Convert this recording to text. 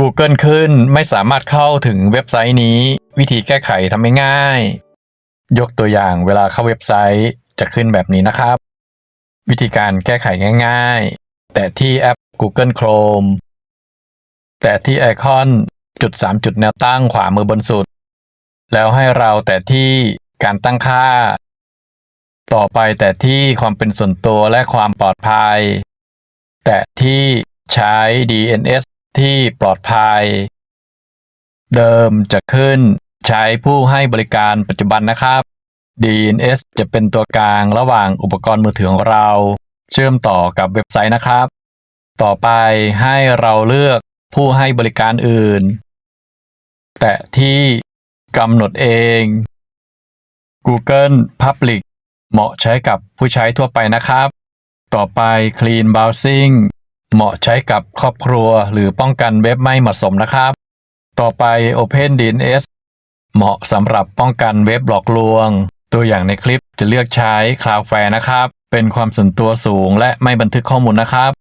Google ขึ้นไม่สามารถเข้าถึงเว็บไซต์นี้ วิธีแก้ไขทำง่ายๆยกตัวอย่างเวลาเข้าเว็บไซต์จะขึ้นแบบนี้นะครับ วิธีการแก้ไขง่ายๆ แต่ที่แอป Google Chrome แต่ที่ไอคอนจุด3จุดแนวตั้งขวามือบนสุด แล้วให้เราแต่ที่การตั้งค่า ต่อไปแต่ที่ความเป็นส่วนตัวและความปลอดภัย แต่ที่ใช้ DNS ที่ปลอดภัย เดิมจะขึ้นใช้ผู้ให้บริการปัจจุบันนะครับ DNS จะเป็นตัวกลางระหว่างอุปกรณ์มือถือของเรา เชื่อมต่อกับเว็บไซต์นะครับ ต่อไปให้เราเลือกผู้ให้บริการอื่น แต่ที่กำหนดเอง Google Public เหมาะใช้กับผู้ใช้ทั่วไปนะครับ ต่อไป Clean Browsing เหมาะใช้กับครอบครัวหรือป้องกันเว็บไม่เหมาะสมนะครับ ต่อไป Open DNS เหมาะสำหรับป้องกันเว็บหลอกลวง ตัวอย่างในคลิปจะเลือกใช้ Cloudflare นะครับ เป็นความส่วนตัวสูงและไม่บันทึกข้อมูลนะครับ